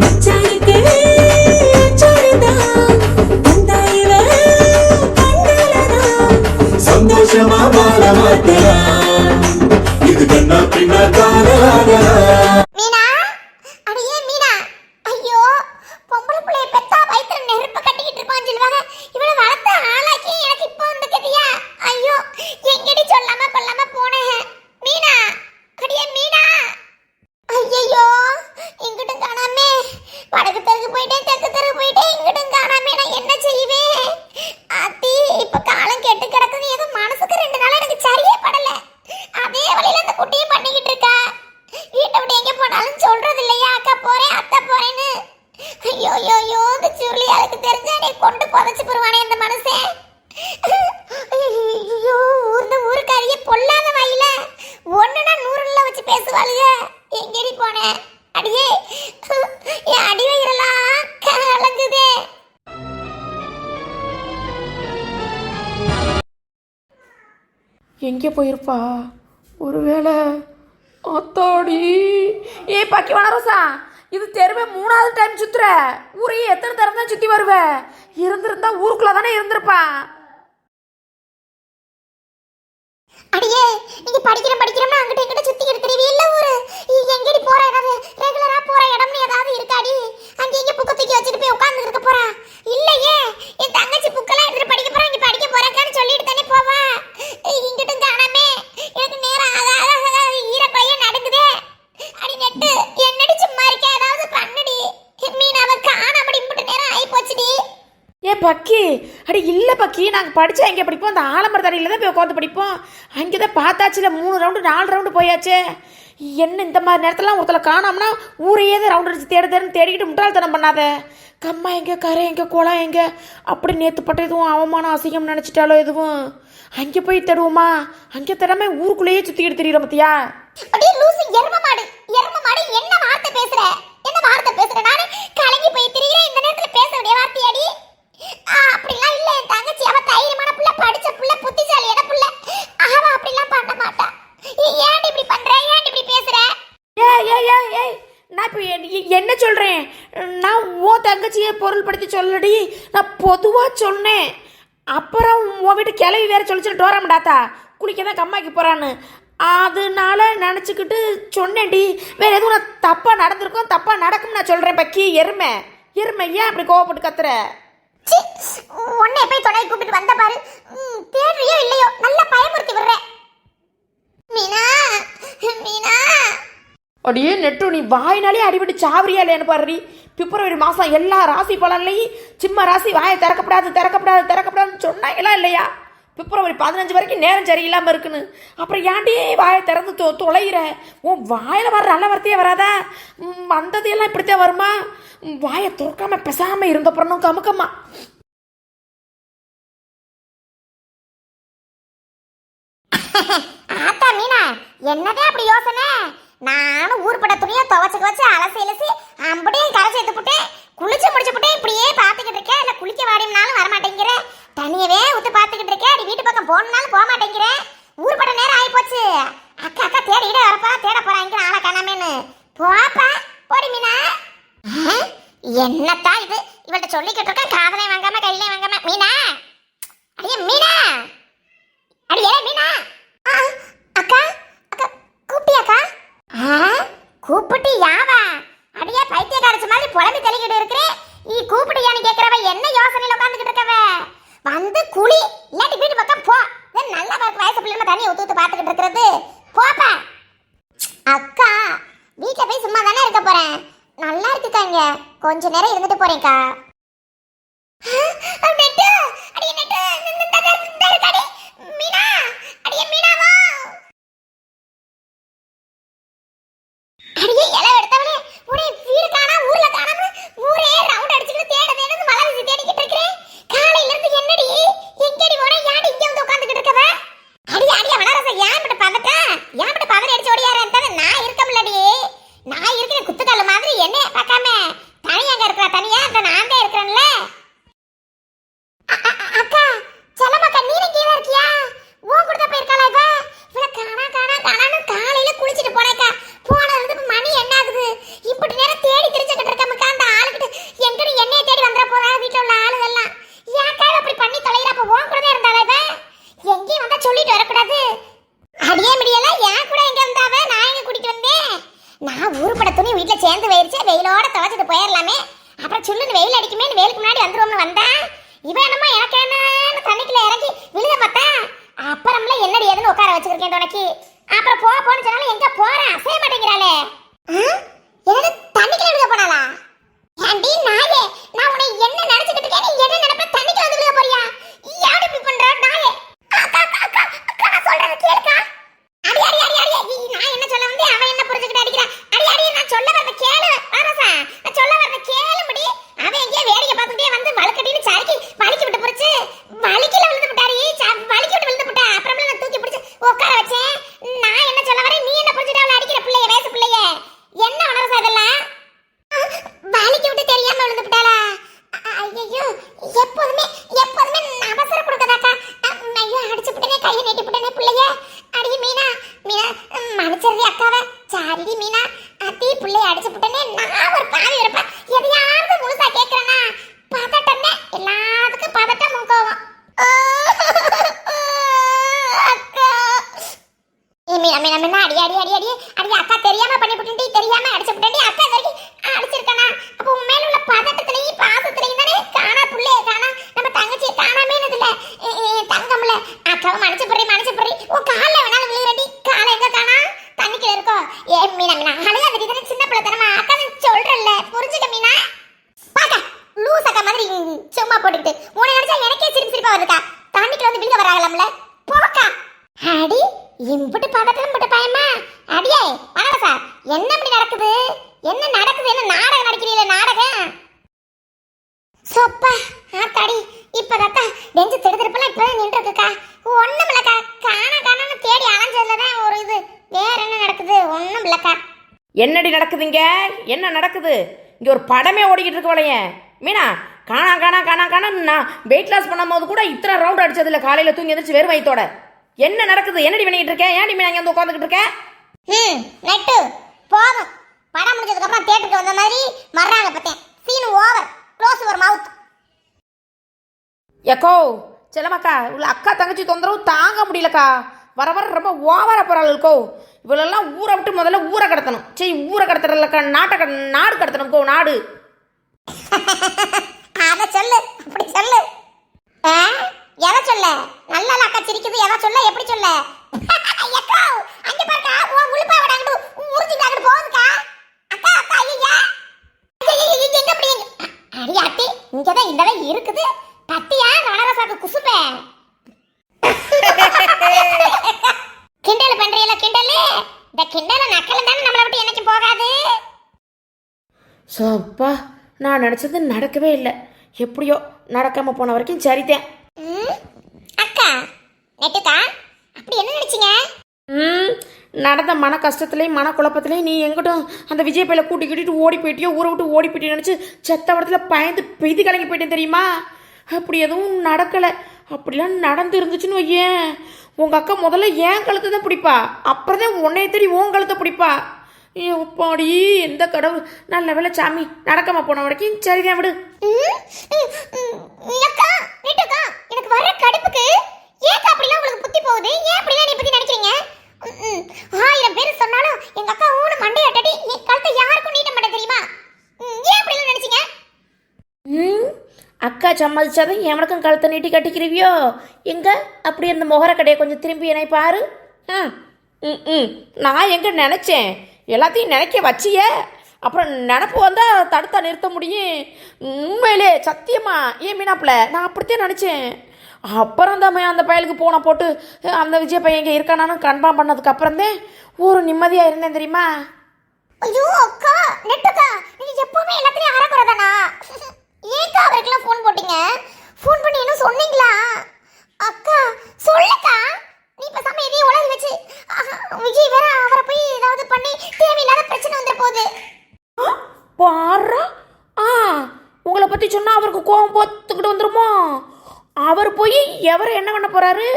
time. சொல்றது இல்லையா அக்கா போறேன் அத்தை போறேன்னு. ஐயோ ஐயோ ஐயோ இந்த சுருளி அதுக்கு தெரிஞ்சா நீ கொண்டு புதைச்சு போடுவானே இந்த மனசே ஐயோ ஊர்ந்த ஊருக்காரிய பொல்லாத வாயில. ஒண்ணுனா நூறுல வச்சு பேசுவாளுங்க எங்கடி போனேன் அடியே என் அடி வயிறெல்லாம் கலங்குதே. எங்கே போயிருப்பா? ஒருவேளை அத்தாடி. ஏ பக்கி வனரோசா இது தெருவே மூணாவது டைம் சுத்துற. ஊரையே எத்தனை தரம் தான் சுத்தி வருவ? இருந்திருந்தா ஊருக்குள்ள தானே இருந்திருப்பா. அடியே நீங்க படிக்கிற படிக்கிறோம்னா அங்கிட்ட இங்கிட்ட சுத்திக்கிட்டு தெரியுது இல்ல ஊரு இ- எங்கடி போற ஏதாவது ரெகுலரா போற இடம்னு ஏதாவது இருக்காடி அங்க இங்க புக்க தூக்கி வச்சுட்டு போய் உட்கார்ந்து இருக்க போறா இல்லையே என் தங்கச்சி புக்கெல்லாம் எடுத்து படிக்க போறா இங்க படிக்க போறேன்னு சொல்லிட்டு தானே போவா இ- இங்கிட்டும் காணாமே எனக்கு நேரம் ஆகாத ஆகாத ஈரப்பைய நடுங்குதே அடி நெட்டு என்னடி சும்மா இருக்க ஏதாவது பண்ணுடி மீனாவை காணாமடி இம்புட்டு நேரம் ஆகி போச்சுடி ஏ பக்கி. அடி இல்லை பக்கி. நாங்கள் படித்தா எங்கே படிப்போம்? அந்த ஆலமரத்தடியில் தான் போய் உட்காந்து படிப்போம். அங்கே தான் பார்த்தாச்சுல மூணு ரவுண்டு நாலு ரவுண்டு போயாச்சே. என்ன இந்த மாதிரி நேரத்தெல்லாம் ஒருத்தரை காணோம்னா ஊரையே தான் ரவுண்ட் அடிச்சு தேடு தேடுன்னு தேடிக்கிட்டு முட்டாள்தனம் பண்ணாத. கம்மா எங்கே கரை எங்கே குளம் எங்கே? அப்படி நேற்று பட்ட எதுவும் அவமானம் அசிங்கம் நினச்சிட்டாலோ எதுவும்? அங்கே போய் தேடுவோமா? அங்கே தேடாம ஊருக்குள்ளேயே சுற்றிக்கிட்டு தெரியுறோம் பத்தியா? அப்படியே லூசு எரும மாடு. எரும மாடு என்ன வார்த்தை பேசுற? என்ன வார்த்தை பேசுற? நானே கலங்கி போய் திரிகிறேன் இந்த நேரத்துல பேச வேண்டிய வார்த்தையாடி? அப்படிலாம் இல்ல என் தங்கச்சி. அவ தைரியமான புள்ள படிச்ச புள்ள புத்திசாலியான புள்ள. அவ அப்படிலாம் பண்ண மாட்டா. ஏ- ஏன்டி இப்படி பண்ற? ஏன் இப்படி பேசுற? ஏய் ஏய் ஏய் ஏய். நான் இப்போ என்ன சொல்கிறேன் நான் ஓ தங்கச்சியை பொருள்படுத்தி சொல்லடி. நான் பொதுவாக சொன்னேன். அப்புறம் உன் வீட்டு கிளவி வேற சொல்லிச்சு டோரம்டாத்தா குளிக்க தான் கம்மாக்கி போகிறான்னு அதனால நினச்சிக்கிட்டு சொன்னேன்டி. வேற எதுவும் நான் தப்பாக நடந்திருக்கும் தப்பாக நடக்கும்னு நான் சொல்கிறேன் பக்கி. எருமை. எருமை ஏன் அப்படி கோவப்பட்டு கத்துற? உன்னை போய் துணை கூப்பிட்டு வந்த பாரு. ம், தேடுறியோ இல்லையோ? நல்லா பயமுறுத்தி விடுறேன். மீனா மீனா. அப்படியே நெட்டு நீ வாயினாலே அடிபட்டு சாவரியா இல்லையான்னு பாருடி பிப்ரவரி மாதம் எல்லா ராசி பலன்லையும் சிம்ம ராசி வாயை திறக்கப்படாது திறக்கப்படாது திறக்கப்படாதுன்னு சொன்னாங்களா இல்லையா? பிப்ரவரி பதினஞ்சு வரைக்கும் நேரம் சரியில்லாமல் இருக்குன்னு. அப்புறம் ஏன்டி வாயை திறந்து தொ தொலைகிற? உன் வாயில் வர நல்ல வார்த்தையே வராதா? வந்தது எல்லாம் இப்படித்தான் வருமா? வாயை திறக்காம பெசாமல் இருந்தப்புறனும் கமுக்கம்மா. ஆத்தா மீனா என்னதே அப்படி யோசனை? நானும் ஊர்பட்ட துணியை துவச்சு வச்சு அலசி அலசி அப்படியே கரை சேர்த்து போட்டேன் குளிச்சு முடிச்சு போட்டேன் இப்படியே பார்த்துக்கிட்டு இருக்கேன் இல்லை குளிக்க வாடினாலும் வர மாட்டேங்கிறேன் தனியவே ஊத்து பார்த்துக்கிட்டு இருக்கேன் அடி வீட்டு பக்கம் போகணுனாலும் போக மாட்டேங்கிறேன் ஊர்பட்ட நேரம் ஆகி போச்சு அக்கா அக்கா தேடிக்கிட்டே வரப்பா தேட போறாங்க ஆளை காணாமேன்னு போப்பா போடி மீனா ஆ, என்னத்தான் இது இவள்கிட்ட சொல்லிக்கிட்டு இருக்கேன் காதலையும் வாங்காம கையிலையும் வாங்காம மீனா அடியே மீனா அடியே மீனா ஆ, அக்கா அக்கா கூப்பிட்டியாக்கா ஆ கூப்பிட்டு யாவா அடியே பைத்தியக்காரச்சு மாதிரி புலம்பி தெளிக்கிட்டு இருக்கிறே நீ கூப்பிட்டியான்னு கேக்குறவ என்ன யோசனையில உட்காந்துக்கிட்டு இருக்கவ வந்து குளி இல்லாட்டி வீட்டு பக்கம் போ இது நல்ல வயசு வயசு பிள்ளைங்க தண்ணி ஊத்து ஊத்து பார்த்துக்கிட்டு இருக்கிறது போப்பா அக்கா வீட்டில் போய் சும்மா தானே இருக்க போறேன் நல்லா இருக்குக்கா இங்க கொஞ்ச நேரம் இருந்துட்டு போறேன்க்கா ஆ, நெட்டு, அடியே நெட்டு, இந்த- இந்த- இந்த- இந்த இருக்காடி. மீனா, அடியே மீனாவா? அடியே இலை எடுத்தவளே, உன்னை வீடு காணா, ஊர்ல காணாம, ஊரே round அடிச்சுக்கிட்டு தேட தேடுன்னு வலை வீசி தேடிக்கிட்டு இருக்கிறேன். காலையில இருந்து என்னடி? எங்கடி போன? ஏன்டி இங்க வந்து உட்கார்ந்துகிட்டு இருக்கவ? அடியே, அடியே, வனரசம், ஏன் இப்படி பதட்ட? ஏன் இப்படி பதறி அடிச்சு ஓடியாரேன்றது நான் இருக்கமுல்லடி. நான் இருக்கிற குத்துக்கல்லு மாதிரி என்னைய பார்க்காம தனியா அங்க இருக்கிற தனியா இந்த நான் தான் இருக்கிறேன்ல அ- அ- அ- அக்கா செல்லம்மாக்கா நீனும் கீழே இருக்கியா உன் கூட போயிருக்காளா இவ இவள காணா காணா காணான்னு காலையில குளிச்சிட்டு போனேக்கா போனது வந்து இப்ப மணி என்ன ஆகுது இப்படி நேரம் தேடி திரிச்சுக்கிட்டு வெயிலோட துவைச்சிட்டு போயிடலாமே அப்புறம் சுள்ளுன்னு வெயில் அடிக்குமே வெயிலுக்கு முன்னாடி வந்துருவோம்னு வந்தேன் இவன் என்னமோ எனக்கு என்னன்னு தண்ணிக்குள்ள இறங்கி விழுத பார்த்தா அப்புறம்ல என்னடி ஏதுன்னு உட்கார வச்சிருக்கேன் துணைக்கு அப்புறம் போ போன்னு சொன்னாலும் எங்க போறேன் அசைய மாட்டேங்கிறாளே என்னது தண்ணிக்குள்ள விழுக போனாளா ஏண்டி நாயே நான் உன்னை என்ன நினைச்சுக்கிட்டு இருக்கேன் நீ என்ன நினைப்ப தண்ணிக்குள்ள வந்து விழுக போறியா யாரு இப்படி பண்ற நாயே அக்கா அக்கா அக்கா அக்கா நான் சொல்றேன் கேளுக்கா அடி அடி அடி அடி அடி, நான் என்ன சொல்ல வந்து அவன் என்ன புரிஞ்சுக்கிட்டு அடிக்கிறான் அடி அடி நான் சொல்ல வரத கேளு வாரசா நான் சொல்ல வரத கேளும்படி அவன் எங்கேயோ வேடிக்கை பார்த்துட்டே வந்து வழக்கட்டின்னு சறுக்கி வலிக்கி விட்டு போச்சு வலிக்கல விழுந்து விட்டாரி வலிக்கி விட்டு விழுந்து விட்டா அப்புறமா நான் தூக்கி பிடிச்சு உட்கார வச்சேன் நான் என்ன சொல்ல வரேன் நீ என்ன புரிஞ்சுட்டு அவளை அடிக்கிற பிள்ளைய வயசு பிள்ளைய என்ன வனரசா இதெல்லாம் வலிக்கி விட்டு தெரியாம விழுந்து விட்டாளா ஐயோ எப்போதுமே எப்போதுமே அவசர கொடுக்கதாக்கா ஐயோ அடிச்சு விட்டனே கையை நீட்டி விட்டனே பிள்ளைய அடி மீனா மீனா மன்னிச்சிருதி அக்காவை சாரிடி மீனா அத்தி பிள்ளைய அடிச்சு விட்டனே நான் ஒரு பாவி இருப்பா எதையாவது முழுசா கேட்கறேனா பதட்டமே எல்லாத்துக்கும் பதட்டம் முக்கோவம் அக்கா ஏ மீனா மீனா மீனா அடி அடி அடி அடி. அடி அக்கா தெரியாம பண்ணி விட்டுட்டி தெரியாம அடிச்சு விட்டுட்டி அக்கா வரைக்கும் அடிச்சிருக்கனா? அப்ப உன் மேல உள்ள பதட்டத்திலையும் பாசத்திலையும் தானே காணா புள்ளைய காணா நம்ம தங்கச்சி காணாமே இல்ல தங்கம்ல. அக்காவை மனசு போடுறி மனசு போடுறி. உன் கால்ல வேணாலும் விழுகிறடி. காலை எங்க காணா? தண்ணிக்குள்ள இருக்கோ? ஏ மீனா மீனா அழுகாதடி. தானே சின்ன பிள்ளை தானே அக்கா சொல்றல புரிஞ்சுக்க மீனா? பாக்க லூஸ் அக்கா மாதிரி சும்மா போட்டுக்கிட்டு. உன்னை நினைச்சா எனக்கே சிரிப்பு சிரிப்பா வருதுக்கா. தண்ணிக்குள்ள வந்து விழுக வராங்களாம்ல. போக்கா. அடி இம்புட்டு பதட்டம் இம்புட்டு பயமா அடியே வணக்கம் சார் என்ன இப்படி நடக்குது? என்ன நடக்குது? என்ன நாடகம் நடிக்கிறீங்களே நாடகம்? சொப்பா ஆத்தாடி இப்பதாக்கா நெஞ்சு திடுதிருப்பெல்லாம் இப்பதான் நின்றுருக்குக்கா ஒண்ணும் இல்லக்கா காணா காணான்னு தேடி அலைஞ்சதுல தான் ஒரு இது. வேற என்ன நடக்குது? ஒண்ணும் இல்லக்கா என்னடி நடக்குதுங்க? என்ன நடக்குது? இங்கே ஒரு படமே ஓடிக்கிட்டு இருக்கு வளைய மீனா காணா காணா காணா காணா நான் வெயிட் லாஸ் பண்ணும்போது கூட இத்தனை ரவுண்ட் அடிச்சதில்ல காலையில் தூங்கி எந்திரிச்சு வெறும் வயித்தோட. என்ன நடக்குது? என்னடி பண்ணிக்கிட்டு இருக்கேன் ஏன்டி மீனா இங்கே வந்து உட்காந்துக்கிட்டு இருக்கேன் ம் நெட்டு. எக்கோ செல்லமாக்கா இவ்வளோ அக்கா தங்கச்சி தொந்தரவு தாங்க முடியலக்கா. வர வர ரொம்ப ஓவர போகிறாளுக்கோ இவளெல்லாம் ஊரை விட்டு முதல்ல ஊரை கடத்தணும். சரி ஊரை கடத்துறதுலக்கா நாட்டை கட நாடு கடத்தணும் கோ நாடு. அதை சொல்லு அப்படி சொல்லு. ஆ? எதை சொல்ல? நல்ல அக்கா சிரிக்குது எதை சொல்ல எப்படி சொல்ல அக்கா அங்க பாருக்கா உன் உளுப்பா விடாங்கடு உறிஞ்சிட்டாங்கடு போகுதுக்கா அக்கா அக்கா ஐயா எங்க அப்படி எங்க அடி அட்டி இங்கதான் இந்தவே இருக்குது பத்தியா வனரசாக்கு குசுப்பே கிண்டல் பண்றீல கிண்டல் இந்த கிண்டல நக்கல தானே நம்மளை விட்டு என்னைக்கும் போகாது சப்பா நான் நினச்சது நடக்கவே இல்லை. எப்படியோ நடக்காமல் போன வரைக்கும் சரித்தேன். ம், அக்கா நெட்டுக்கா அப்படி என்ன நினைச்சீங்க? ம் நடந்த மன கஷ்டத்துலேயும் மன குழப்பத்துலேயும் நீ எங்கிட்டும் அந்த விஜய் பையில கூட்டி கூட்டிட்டு ஓடி போயிட்டியோ ஊரை விட்டு ஓடி போயிட்டியோ நினச்சி செத்த இடத்துல பயந்து பெய்து கலங்கி போயிட்டேன் தெரியுமா? அப்படி எதுவும் நடக்கலை. அப்படிலாம் நடந்து இருந்துச்சுன்னு வையேன். உங்கள் அக்கா முதல்ல ஏன் கழுத்தை தான் பிடிப்பா? அப்புறம் தான் உன்னைய தேடி உன் கழுத்தை பிடிப்பா? பாடி எந்த கடவுள்? நல்ல வேலை சாமி நடக்காம போன வரைக்கும் சரிதான் விடு. எனக்கு வர கடுப்புக்கு ஏக்கா அப்படிலாம் உங்களுக்கு புத்தி போகுது? ஏன் அப்படிலாம் நீ பத்தி நினைக்கிறீங்க? ஆயிரம் பேர் சொன்னாலும் எங்க அக்கா ஊன மண்டை அட்டடி என் கழுத்தை யாருக்கும் நீட்ட மாட்டேன் தெரியுமா? ஏன் அப்படிலாம் நினைச்சீங்க? அக்கா சம்மதிச்சாதான் எவனுக்கும் கழுத்தை நீட்டி கட்டிக்கிறவியோ? எங்க? அப்படி அந்த முகர கடையை கொஞ்சம் திரும்பி என்னை பாரு. ம் ம் நான் எங்க நினச்சேன்? எல்லாத்தையும் நினைக்க வச்சியே. அப்புறம் நினப்பு வந்தால் தடுத்தா நிறுத்த முடியும். உண்மையிலே சத்தியமா? ஏன் மீனாப்புல? நான் அப்படித்தான் நினச்சேன். அப்புறம் தான் அந்த பயலுக்கு போன போட்டு அந்த விஜய் பையன் இங்கே இருக்கானான்னு கன்ஃபார்ம் பண்ணதுக்கு அப்புறம் தான் ஒரு நிம்மதியாக இருந்தேன் தெரியுமா? ஐயோ அக்கா நெட்டுக்கா நீங்க எப்பவுமே எல்லாத்தையும் அறக்குறதானா? ஏக்கா அவருக்கெல்லாம் ஃபோன் போட்டீங்க ஃபோன் பண்ணி என்ன சொன்னீங்களா அக்கா சொல்லுக்கா நீ பேசாம எதையும் உலகி வச்சு ஆஹா, விஜய் வேற அவரை போய் ஏதாவது பண்ணி தேவையில்லாத பிரச்சனை வந்துட போகுது பாரு ஆ உங்களை பற்றி சொன்னால் அவருக்கு கோபம் போத்துக்கிட்டு வந்துருமோ அவர் எவரை என்ன பண்ண போகிறாரு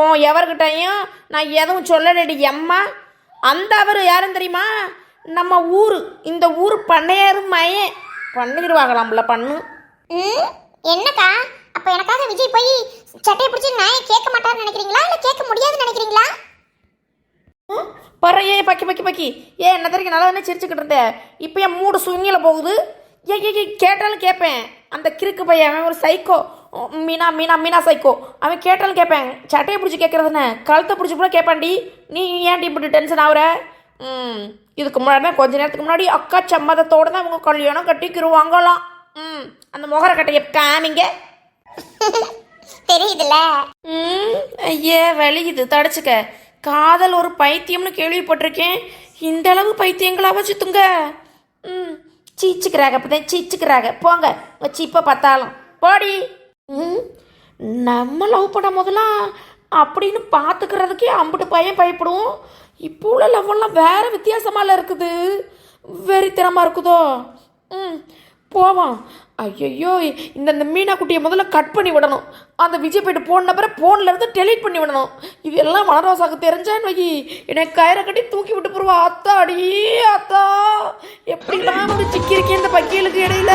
ஓ எவர்கிட்டையும் நான் எதுவும் சொல்லலடி எம்மா அந்த அவர் யாரும் தெரியுமா? நம்ம ஊர் இந்த ஊர் பண்ணையாரு மயன். பண்ணிடுவாங்களாம்ல பண்ணு. ம் என்னக்கா? அப்ப எனக்காக விஜய் போய் சட்டையை பிடிச்சி நான் கேட்க மாட்டாருன்னு நினைக்கிறீங்களா? இல்ல கேட்க முடியாதுன்னு நினைக்கிறீங்களா? பற ஏ பக்கி பக்கி பக்கி. ஏ என்ன தெரியும் நல்லா தானே சிரிச்சுக்கிட்டு இருந்தேன் இப்போ என் மூடு சுங்கில போகுது. ஏ கேட்டாலும் கேட்பேன். அந்த கிறுக்கு பையன் ஒரு சைக்கோ மீனா மீனா மீனா சைக்கோ. அவன் கேட்டாலும் கேட்பேன். சட்டையை பிடிச்சி கேட்கறதுன்னு கழுத்தை பிடிச்சி கூட கேட்பான்டி. நீ ஏன்டி இப்படி டென்ஷன் ஆகுற ம் இதுக்கு முன்னாடி கொஞ்ச நேரத்துக்கு முன்னாடி அக்கா சம்மதத்தோட தான் அவங்க கல்யாணம் கட்டிக்கிருவாங்களாம் ம் அந்த முகர கட்டையை காமிங்க தெரியுதுல்ல ம் ஐயே வலிக்குது. தடிச்சுக்க. காதல் ஒரு பைத்தியம்னு கேள்விப்பட்டிருக்கேன். இந்த அளவு பைத்தியங்களாவ சுத்துங்க ம் சீச்சுக்கிறாங்க அப்பதான் சீச்சுக்கிறாங்க போங்க உங்க சீப்பை பார்த்தாலும். போடி. நம்ம லவ் பண்ண போதெல்லாம் அப்படின்னு பார்த்துக்கிறதுக்கே அம்பிட்டு பையன் பயப்படுவோம். இப்போ உள்ள லவ்வெல்லாம் வேறு வித்தியாசமால இருக்குது. வெறித்தனமாக இருக்குதோ? ம். போவோம். ஐயோ இந்த இந்த மீனா குட்டியை முதல்ல கட் பண்ணி விடணும். அந்த விஜய் போயிட்டு போன பிறகு ஃபோன்லேருந்து டெலீட் பண்ணி விடணும். இது எல்லாம் மனரோசாக்கு தெரிஞ்சான்னு வை. என்னை கயிறை கட்டி தூக்கி விட்டு போடுவா அத்தா அடி அத்தா. எப்படிலாம் ஒரு சிக்கி இருக்கேன் இந்த பக்கியலுக்கு இடையில?